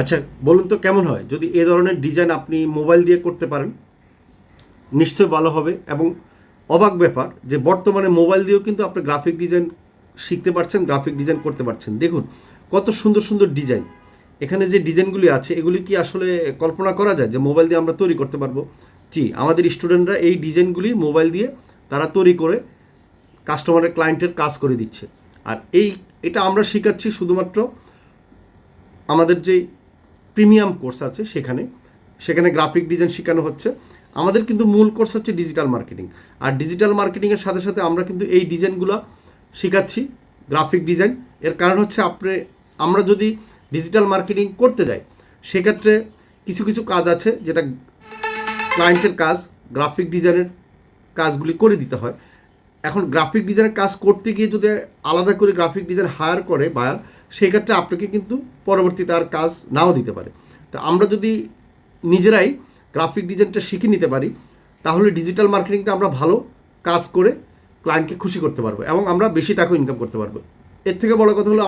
আচ্ছা বলুন তো কেমন হয়? যদি এ ধরনের ডিজাইন আপনি মোবাইল দিয়ে করতে পারেন, নিশ্চয়ই ভালো হবে এবং অবাক ব্যাপার যে বর্তমানে মোবাইল দিয়েও কিন্তু আপনি গ্রাফিক ডিজাইন শিখতে পারছেন গ্রাফিক ডিজাইন করতে পারছেন। দেখুন, কত সুন্দর সুন্দর ডিজাইন এখানে যে ডিজাইনগুলি আছে, এগুলি কি আসলে কল্পনা করা যায় যে মোবাইল দিয়ে আমরা তৈরি করতে পারব? জি, আমাদের স্টুডেন্টরা এই ডিজাইনগুলি মোবাইল দিয়ে তারা তৈরি করে কাস্টমারের ক্লায়েন্টের কাজ করে দিচ্ছে। আর এই, এটা আমরা শেখাচ্ছি শুধুমাত্র আমাদের যে প্রিমিয়াম কোর্স আছে সেখানে। সেখানে গ্রাফিক ডিজাইন শেখানো হচ্ছে। আমাদের কিন্তু মূল কোর্স হচ্ছে ডিজিটাল মার্কেটিং আর ডিজিটাল মার্কেটিংয়ের সাথে সাথে আমরা কিন্তু এই ডিজাইনগুলো শেখাচ্ছি গ্রাফিক ডিজাইন এর কারণ হচ্ছে আপনি, আমরা যদি ডিজিটাল মার্কেটিং করতে যাই, সেক্ষেত্রে কিছু কিছু কাজ আছে যেটা ক্লায়েন্টের কাজ গ্রাফিক ডিজাইনের কাজগুলি করে দিতে হয়। এখন গ্রাফিক ডিজাইনের কাজ করতে গিয়ে যদি আলাদা করে গ্রাফিক ডিজাইন হায়ার করে বায়ার সেই ক্ষেত্রে আপনাকে কিন্তু পরবর্তীতে আর কাজ নাও দিতে পারে। তো আমরা যদি নিজেরাই গ্রাফিক ডিজাইনটা শিখে নিতে পারি, তাহলে ডিজিটাল মার্কেটিংটা আমরা ভালো কাজ করে ক্লায়েন্টকে খুশি করতে পারব এবং আমরা বেশি টাকা ইনকাম করতে পারব। এর থেকে বড় কথা হলো